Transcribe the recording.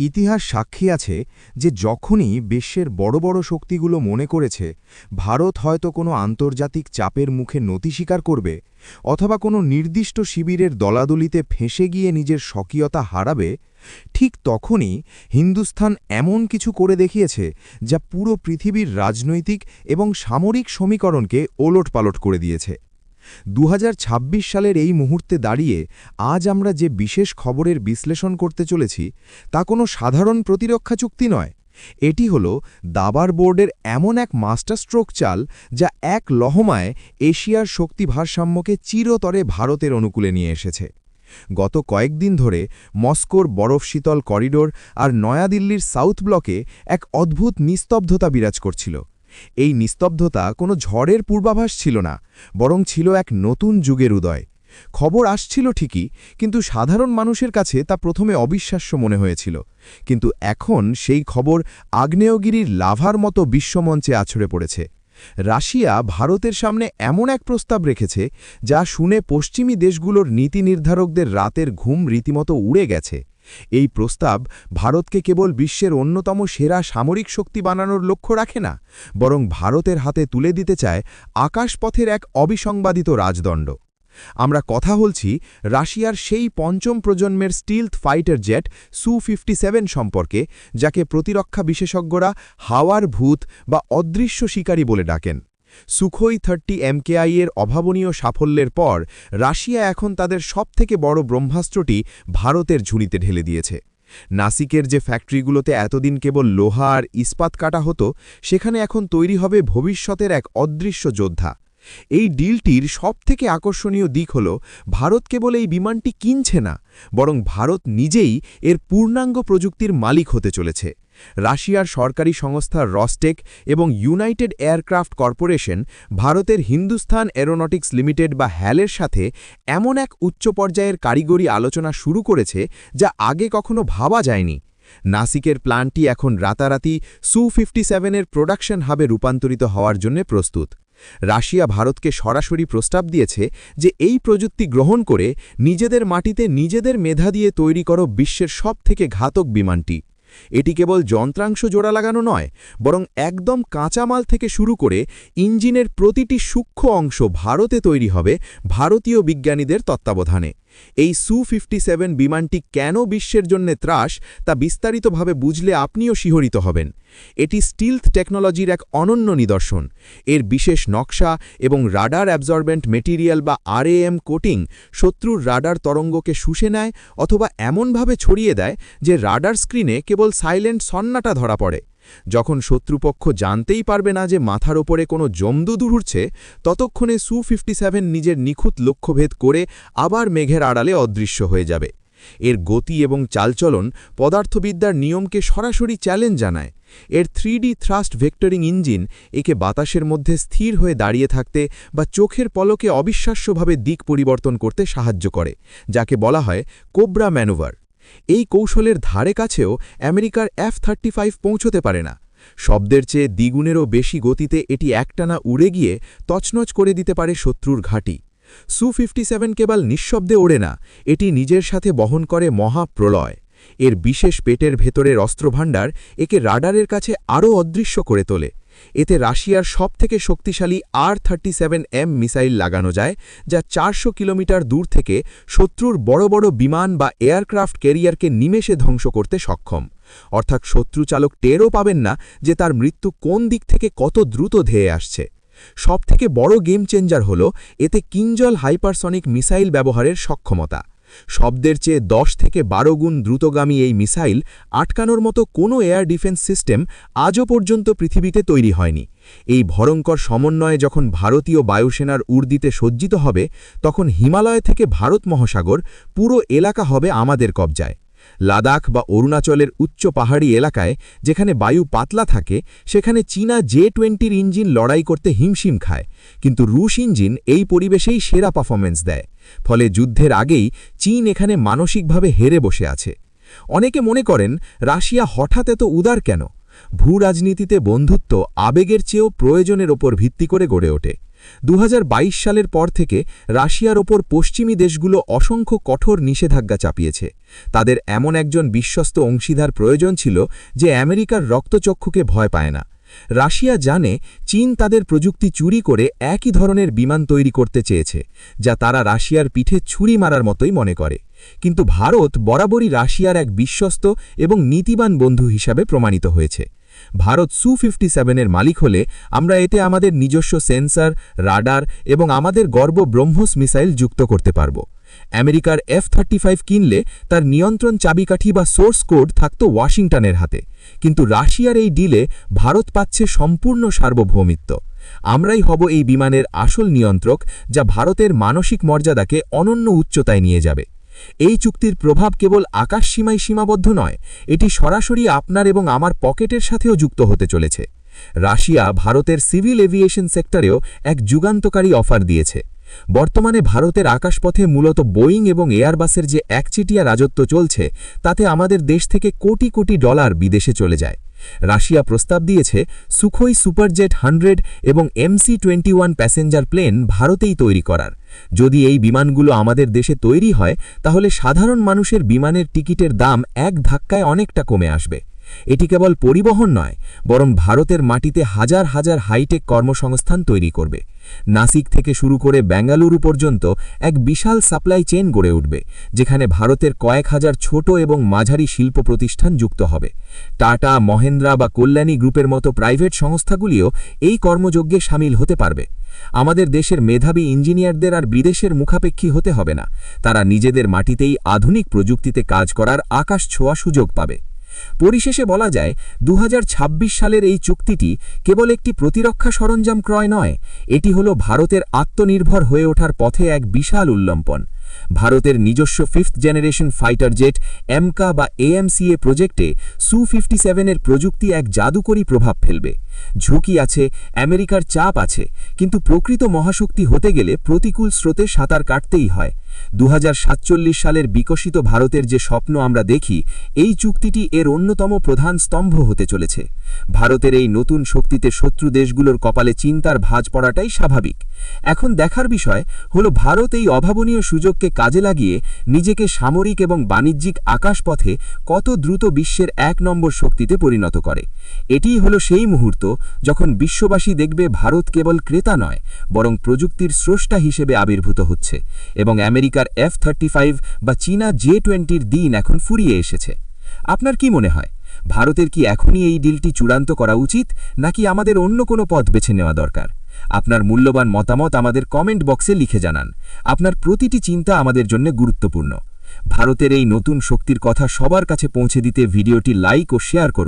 ইতিহাস সাক্ষী আছে যে যখনই বিশ্বের বড় বড় শক্তিগুলো মনে করেছে, ভারত হয়তো কোনো আন্তর্জাতিক চাপের মুখে নতি স্বীকার করবে অথবা কোনো নির্দিষ্ট শিবিরের দলাদলিতে ফেঁসে গিয়ে নিজের স্বকীয়তা হারাবে, ঠিক তখনই হিন্দুস্থান এমন কিছু করে দেখিয়েছে যা পুরো পৃথিবীর রাজনৈতিক এবং সামরিক সমীকরণকে ওলটপালট করে দিয়েছে। দু হাজার ছাব্বিশ সালের এই মুহূর্তে দাঁড়িয়ে আজ আমরা যে বিশেষ খবরের বিশ্লেষণ করতে চলেছি, তা কোনো সাধারণ প্রতিরক্ষা চুক্তি নয়। এটি হল দাবার বোর্ডের এমন এক মাস্টার স্ট্রোক চাল যা এক লহমায় এশিয়ার শক্তি ভারসাম্যকে চিরতরে ভারতের অনুকূলে নিয়ে এসেছে। গত কয়েকদিন ধরে মস্কোর বরফ শীতল করিডোর আর নয়াদিল্লির সাউথ ব্লকে এক অদ্ভুত নিস্তব্ধতা বিরাজ করছিল। এই নিস্তব্ধতা কোনো ঝড়ের পূর্বাভাস ছিল না, বরং ছিল এক নতুন যুগের উদয়। খবর আসছিল ঠিকই, কিন্তু সাধারণ মানুষের কাছে তা প্রথমে অবিশ্বাস্য মনে হয়েছিল। কিন্তু এখন সেই খবর আগ্নেয়গিরির লাভার মতো বিশ্বমঞ্চে আছড়ে পড়েছে। রাশিয়া ভারতের সামনে এমন এক প্রস্তাব রেখেছে, যা শুনে পশ্চিমী দেশগুলোর নীতি নির্ধারকদের রাতের ঘুম রীতিমতো উড়ে গেছে। এই প্রস্তাব ভারতকে কেবল বিশ্বের অন্যতম সেরা সামরিক শক্তি বানানোর লক্ষ্য রাখে না, বরং ভারতের হাতে তুলে দিতে চায় আকাশপথের এক অবিসংবাদিত রাজদণ্ড। আমরা কথা বলছি রাশিয়ার সেই পঞ্চম প্রজন্মের stealth fighter jet Su fifty সম্পর্কে, যাকে প্রতিরক্ষা বিশেষজ্ঞরা হাওয়ার ভূত বা অদৃশ্য শিকারী বলে ডাকেন। সুখোই থার্টি এমকেআই এর অভাবনীয় সাফল্যের পর রাশিয়া এখন তাদের সবথেকে বড় ব্রহ্মাস্ত্রটি ভারতের ঝুড়িতে ঢেলে দিয়েছে। নাসিকের যে ফ্যাক্টরিগুলোতে এতদিন কেবল লোহা আর ইস্পাত কাটা হতো, সেখানে এখন তৈরি হবে ভবিষ্যতের এক অদৃশ্য যোদ্ধা। এই ডিলটির সবথেকে আকর্ষণীয় দিক হল, ভারত কেবল এই বিমানটি কিনছে না, বরং ভারত নিজেই এর পূর্ণাঙ্গ প্রযুক্তির মালিক হতে চলেছে। রাশিয়ার সরকারি সংস্থা রস্টেক এবং ইউনাইটেড এয়ারক্রাফট কর্পোরেশন ভারতের হিন্দুস্থান এরোনটিক্স লিমিটেড বা হ্যালের সাথে এমন এক উচ্চ পর্যায়ের কারিগরি আলোচনা শুরু করেছে যা আগে কখনো ভাবা যায়নি। নাসিকের প্ল্যানটি এখন রাতারাতি সু ফিফটি সেভেনের প্রোডাকশন হাবে রূপান্তরিত হওয়ার জন্য প্রস্তুত। রাশিয়া ভারতকে সরাসরি প্রস্তাব দিয়েছে যে এই প্রযুক্তি গ্রহণ করে নিজেদের মাটিতে নিজেদের মেধা দিয়ে তৈরি করো বিশ্বের সব থেকে ঘাতক বিমানটি। এটি কেবল যন্ত্রাংশ জোড়া লাগানো নয়, বরং একদম কাঁচামাল থেকে শুরু করে ইঞ্জিনের প্রতিটি সূক্ষ্ম অংশ ভারতে তৈরি হবে ভারতীয় বিজ্ঞানীদের তত্ত্বাবধানে। এই সু ফিফটি বিমানটি কেন বিশ্বের জন্য ত্রাস, তা বিস্তারিতভাবে বুঝলে আপনিও শিহরিত হবেন। এটি স্টিলথ টেকনোলজির এক অনন্য নিদর্শন। এর বিশেষ নকশা এবং রাডার অ্যাবজর্বেন্ট মেটিরিয়াল বা আরএএম কোটিং শত্রুর রাডার তরঙ্গকে শুষে নেয় অথবা এমনভাবে ছড়িয়ে দেয় যে রাডার স্ক্রিনে কেবল সাইলেন্ট সন্নাটা ধরা পড়ে। যখন শত্রুপক্ষ জানতেই পারবে না যে মাথার ওপরে কোনো জমদু উড়ছে, ততক্ষণে সু ফিফটি নিজের নিখুঁত লক্ষ্যভেদ করে আবার মেঘের আড়ালে অদৃশ্য হয়ে যাবে। এর গতি এবং চালচলন পদার্থবিদ্যার নিয়মকে সরাসরি চ্যালেঞ্জ জানায়। এর থ্রি থ্রাস্ট ভেক্টরিং ইঞ্জিন একে বাতাসের মধ্যে স্থির হয়ে দাঁড়িয়ে থাকতে বা চোখের পলকে অবিশ্বাস্যভাবে দিক পরিবর্তন করতে সাহায্য করে, যাকে বলা হয় কোবরা ম্যানুভার। এই কৌশলের ধারে কাছেও আমেরিকার এফ থার্টি ফাইভ পৌঁছতে পারে না। শব্দের চেয়ে দ্বিগুণেরও বেশি গতিতে এটি একটানা উড়ে গিয়ে তছনছ করে দিতে পারে শত্রুর ঘাঁটি। সু ফিফটি সেভেন কেবল নিঃশব্দে ওড়ে না, এটি নিজের সাথে বহন করে মহাপ্রলয়। এর বিশেষ পেটের ভেতরের অস্ত্রভাণ্ডার একে রাডারের কাছে আরও অদৃশ্য করে তোলে। এতে রাশিয়ার সবথেকে শক্তিশালী আর থার্টি এম মিসাইল লাগানো যায়, যা চারশো কিলোমিটার দূর থেকে শত্রুর বড় বড় বিমান বা এয়ারক্রাফট ক্যারিয়ারকে নিমেষে ধ্বংস করতে সক্ষম। অর্থাৎ শত্রু চালক টেরও পাবেন না যে তার মৃত্যু কোন দিক থেকে কত দ্রুত ধেয়ে আসছে। সবথেকে বড় গেম চেঞ্জার হল, এতে কিঞ্জল হাইপারসনিক মিসাইল ব্যবহারের সক্ষমতা। শব্দের চেয়ে দশ থেকে বারো গুণ দ্রুতগামী এই মিসাইল আটকানোর মতো কোনো এয়ার ডিফেন্স সিস্টেম আজও পর্যন্ত পৃথিবীতে তৈরি হয়নি। এই ভয়ঙ্কর সমন্বয়ে যখন ভারতীয় বায়ুসেনার উর্দিতে সজ্জিত হবে, তখন হিমালয় থেকে ভারত মহাসাগর পুরো এলাকা হবে আমাদের কবজায়। লাদাখ বা অরুণাচলের উচ্চ পাহাড়ি এলাকায় যেখানে বায়ু পাতলা থাকে, সেখানে চীনা জে টোয়েন্টির ইঞ্জিন লড়াই করতে হিমশিম খায়। কিন্তু রুশ ইঞ্জিন এই পরিবেশেই সেরা পারফরমেন্স দেয়। ফলে যুদ্ধের আগেই চীন এখানে মানসিকভাবে হেরে বসে আছে। অনেকে মনে করেন, রাশিয়া হঠাৎ এত উদার কেন? ভূ রাজনীতিতে বন্ধুত্ব আবেগের চেয়েও প্রয়োজনের ওপর ভিত্তি করে গড়ে ওঠে। দু হাজার বাইশ সালের পর থেকে রাশিয়ার ওপর পশ্চিমী দেশগুলো অসংখ্য কঠোর নিষেধাজ্ঞা চাপিয়েছে। তাদের এমন একজন বিশ্বস্ত অংশীদার প্রয়োজন ছিল যে আমেরিকার রক্তচক্ষুকে ভয় পায় না। রাশিয়া জানে চীন তাদের প্রযুক্তি চুরি করে একই ধরনের বিমান তৈরি করতে চেয়েছে, যা তারা রাশিয়ার পিঠে ছুরি মারার মতোই মনে করে। কিন্তু ভারত বরাবরই রাশিয়ার এক বিশ্বস্ত এবং নীতিবান বন্ধু হিসাবে প্রমাণিত হয়েছে। ভারত সু ফিফটি সেভেনের মালিক হলে আমরা এতে আমাদের নিজস্ব সেন্সর, রাডার এবং আমাদের গর্ব ব্রহ্মস মিসাইল যুক্ত করতে পারব। আমেরিকার এফ থার্টি ফাইভ কিনলে তার নিয়ন্ত্রণ চাবিকাঠি বা সোর্স কোড থাকত ওয়াশিংটনের হাতে। কিন্তু রাশিয়ার এই ডিলে ভারত পাচ্ছে সম্পূর্ণ সার্বভৌমিত্ব। আমরাই হব এই বিমানের আসল নিয়ন্ত্রক, যা ভারতের মানসিক মর্যাদাকে অনন্য উচ্চতায় নিয়ে যাবে। এই চুক্তির প্রভাব কেবল আকাশসীমায় সীমাবদ্ধ নয়, এটি সরাসরি আপনার এবং আমার পকেটের সাথেও যুক্ত হতে চলেছে। রাশিয়া ভারতের সিভিল এভিয়েশন সেক্টরেও এক যুগান্তকারী অফার দিয়েছে। বর্তমানে ভারতের আকাশপথে মূলত বোয়িং এবং এয়ারবাসের যে একচিটিয়া রাজত্ব চলছে, তাতে আমাদের দেশ থেকে কোটি কোটি ডলার বিদেশে চলে যায়। রাশিয়া প্রস্তাব দিয়েছে, সুখোই সুপারজেট হান্ড্রেড এবং MC twenty one passenger plane ভারতেই তৈরি করার। যদি এই বিমানগুলো আমাদের দেশে তৈরি হয়, তাহলে সাধারণ মানুষের বিমানের টিকিটের দাম এক ধাক্কায় অনেকটা কমে আসবে। এটি কেবল পরিবহন নয়, বরং ভারতের মাটিতে হাজার হাজার হাইটেক কর্মসংস্থান তৈরি করবে। নাসিক থেকে শুরু করে বেঙ্গালুরু পর্যন্ত এক বিশাল সাপ্লাই চেন গড়ে উঠবে, যেখানে ভারতের কয়েক হাজার ছোট এবং মাঝারি শিল্প প্রতিষ্ঠান যুক্ত হবে। টাটা, মহেন্দ্রা বা কল্যাণী গ্রুপের মতো প্রাইভেট সংস্থাগুলিও এই কর্মযজ্ঞে সামিল হতে পারবে। আমাদের দেশের মেধাবী ইঞ্জিনিয়ারদের আর বিদেশের মুখাপেক্ষী হতে হবে না। তারা নিজেদের মাটিতেই আধুনিক প্রযুক্তিতে কাজ করার আকাশ ছোঁয়া সুযোগ পাবে। পরিশেষে বলা যায়, দুহাজার ছাব্বিশ সালের এই চুক্তিটি কেবল একটি প্রতিরক্ষা সরঞ্জাম ক্রয় নয়, এটি হল ভারতের আত্মনির্ভর হয়ে ওঠার পথে এক বিশাল উল্লম্পন। ভারতের নিজস্ব fifth generation fighter jet AMCA বা এএমসিএ প্রজেক্টে সু ফিফটি সেভেনের প্রযুক্তি এক জাদুকরী প্রভাব ফেলবে। ঝুঁকি আছে, আমেরিকার চাপ আছে, কিন্তু প্রকৃত মহাশক্তি হতে গেলে প্রতিকূল স্রোতে সাঁতার কাটতেই হয়। দু হাজার সাতচল্লিশ সালের বিকশিত ভারতের যে স্বপ্ন আমরা দেখি, এই চুক্তিটি এর অন্যতম প্রধান স্তম্ভ হতে চলেছে। ভারতের এই নতুন শক্তিতে শত্রু দেশগুলোর কপালে চিন্তার ভাঁজ পড়াটাই স্বাভাবিক। এখন দেখার বিষয় হল ভারত এই অভাবনীয় সুযোগকে কাজে লাগিয়ে নিজেকে সামরিক এবং বাণিজ্যিক আকাশপথে কত দ্রুত বিশ্বের এক নম্বর শক্তিতে পরিণত করে। এটিই হলো সেই মুহূর্ত যখন বিশ্ববাসী দেখবে ভারত কেবল ক্রেতা নয়, বরং প্রযুক্তির স্রষ্টা হিসেবে আবির্ভূত হচ্ছে এবং আমেরিকার এফ থার্টি বা চীনা জে টোয়েন্টির দিন এখন ফুরিয়ে এসেছে। আপনার কি মনে হয়, ভারতের কি এখনই এই ডিলটি চূড়ান্ত করা উচিত, নাকি আমাদের অন্য কোনো পথ বেছে নেওয়া দরকার? আপনার মূল্যবান মতামত আমাদের কমেন্ট বক্সে লিখে জানান। আপনার প্রতিটি চিন্তা আমাদের জন্য গুরুত্বপূর্ণ। ভারতের এই নতুন শক্তির কথা সবার কাছে পৌঁছে দিতে ভিডিওটি লাইক ও শেয়ার করুন।